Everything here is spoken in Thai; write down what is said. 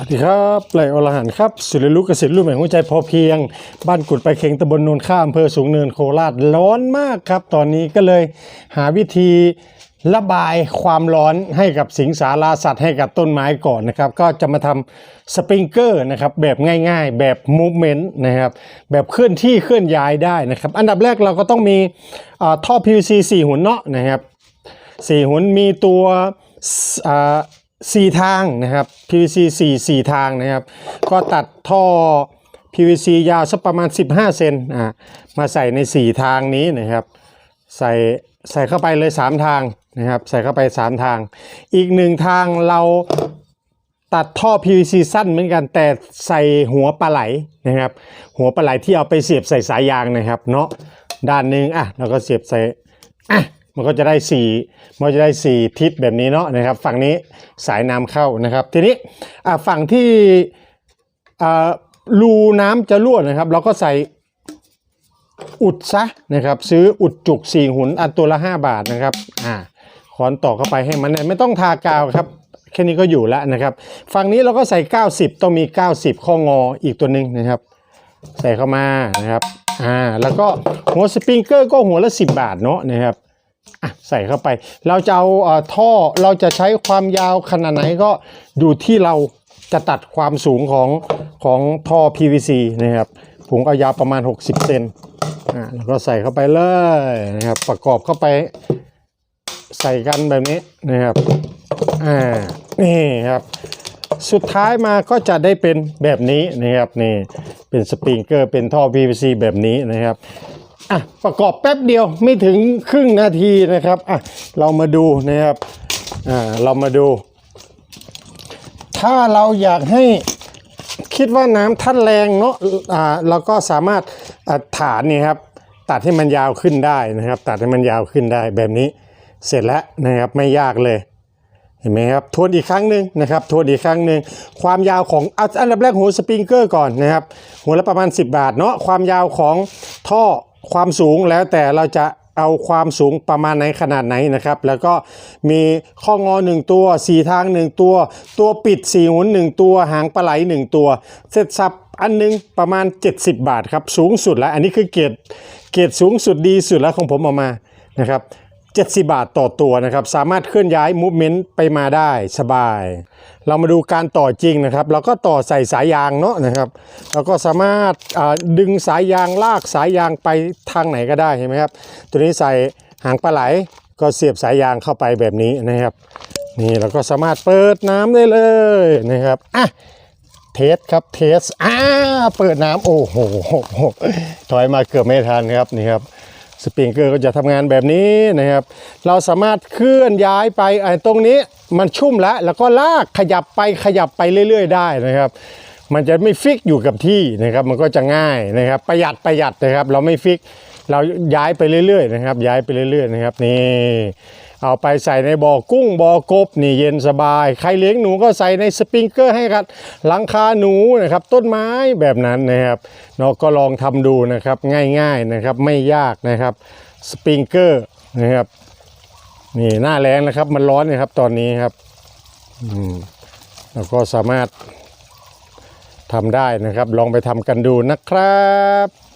สวัสดีครับไหลอรหันครับสุริลุกเกษตรรุ่นใหม่หัวใจพอเพียง บ้านกุดไปเค็งตำบลนนข้ามอำเภอสูงเนินโคราชร้อนมากครับ ตอนนี้ก็เลยหาวิธีระบายความร้อนให้กับสิงสาราสัตว์ให้กับต้นไม้ก่อนนะครับ ก็จะมาทำสปริงเกอร์นะครับแบบง่ายๆ แบบมูฟเมนต์นะครับ แบบเคลื่อนที่เคลื่อนย้ายได้นะครับ อันดับแรกเราก็ต้องมีเอ่อท่อ PVC 4หุ่นเนาะนะครับสี่หุ่นมีตัว สี่ทางนะครับ PVC สี่สี่ทางนะครับ ก็ตัดท่อ PVC ยาวสักประมาณ 15 เซนอ่ามาใส่ใน 4 ทางนี้นะครับ ใส่ใส่เข้าไปเลย 3 ทางนะครับ ใส่เข้าไป 3 ทาง อีกหนึ่งทางเราตัดท่อ PVC สั้นเหมือนกันแต่ใส่หัวปลาไหลนะครับ หัวปลาไหลที่เอาไปเสียบใส่สายยางนะครับ เนาะด้านหนึ่งอะเราก็เสียบใส่อะ มันก็จะได้สี่มันก็จะได้สี่ทิศแบบนี้เนาะนะครับ ฝั่งนี้สายน้ำเข้านะครับ ทีนี้อะฝั่งที่อ่ารูน้ำจะรั่วนะครับ เราก็ใส่อุดซะนะครับ ซื้ออุดจุกสี่หุนอันตัวละ 5 บาทนะครับอ่าขอนต่อเข้าไปให้มันไม่ต้องทากาวครับแค่นี้ก็อยู่แล้วนะครับ ฝั่งนี้เราก็ใส่ 90 ต้องมี 90 ข้องออีกตัวหนึ่งนะครับ ใส่เข้ามานะครับ อ่า แล้วก็หัวสปริงเกอร์ก็หัวละ 10 บาทเนาะนะครับ ใส่เข้าไป เราจะเอาอท่อเราจะใช้ความยาวขนาดไหนก็อยู่ที่เราจะตัดความสูงของของท่อ PVC นะครับผมเอายาวประมาณ 60 เซนอ่าแล้วก็ใส่เข้าไปเลยนะครับประกอบเข้าไปใส่กันแบบนี้นะครับอ่านี่ครับ สุดท้ายมาก็จะได้เป็นแบบนี้นะครับนี่เป็นสปริงเกอร์เป็นท่อ PVC แบบนี้นะครับ อะประกอบแป๊บเดียวไม่ถึงครึ่งนาทีนะครับอะเรามาดูนะครับอ่าเรามาดู ถ้าเราอยากให้คิดว่าน้ำท่านแรงเนาะอ่าเราก็สามารถอ่าฐานนี่ครับตัดให้มันยาวขึ้นได้นะครับ ตัดให้มันยาวขึ้นได้แบบนี้เสร็จแล้วนะครับไม่ยากเลยเห็นไหมครับทวนอีกครั้งหนึ่งนะครับทวนอีกครั้งหนึ่งความยาวของอาอันดับแรกหัวสปริงเกอร์ก่อนนะครับหัวละประมาณ 10 บาทเนาะความยาวของท่อ ความสูงแล้วแต่เราจะเอาความสูงประมาณไหนขนาดไหนนะครับ แล้วก็มีข้องอหนึ่งตัวสีทางหนึ่งตัว ตัวปิดสีหุนหนึ่งตัวหางปลาไหลหนึ่งตัว เสร็จสับอันหนึงประมาณ 70 บาทครับ สูงสุดแล้ว อันนี้คือเกรดเกรดสูงสุดดีสุดแล้วของผมออกมานะครับ 70 บาทต่อตัวนะครับ สามารถเคลื่อนย้ายมูฟเมนต์ไปมาได้สบาย เรามาดูการต่อจริงนะครับ เราก็ต่อใส่สายยางเนาะนะครับเราก็สามารถดึงสายยางลากสายยางไปทางไหนก็ได้เห็นไหมครับ ตัวนี้ใส่หางปลาไหลก็เสียบสายยางเข้าไปแบบนี้นะครับ นี่เราก็สามารถเปิดน้ำได้เลยนะครับอะเทสครับเทสอ่าเปิดน้ำโอ้โหถอยมาเกือบไม่ทันครับนี่ครับ สปริงเกอร์ก็จะทำงานแบบนี้นะครับ เราสามารถเคลื่อนย้ายไปไอ้ตรงนี้มันชุ่มแล้ว แล้วก็ลากขยับไปขยับไปเรื่อย ๆ ได้นะครับ มันจะไม่ฟิกอยู่กับที่นะครับ มันก็จะง่ายนะครับ ประหยัดประหยัดนะครับ เราไม่ฟิก เราย้ายไปเรื่อยๆนะครับ ย้ายไปเรื่อย ๆ นะครับนี่ เอาไปใส่ในบ่อกุ้งบ่อกบนี่เย็นสบาย ใครเลี้ยงหนูก็ใส่ในสปริงเกอร์ให้กับหลังคาหนูนะครับ ต้นไม้แบบนั้นนะครับเนาะก็ลองทำดูนะครับง่ายๆนะครับไม่ยากนะครับสปริงเกอร์นะครับนี่หน้าแรงนะครับ มันร้อนนะครับตอนนี้ครับอืมแล้วก็สามารถทำได้นะครับ ลองไปทำกันดูนะครับ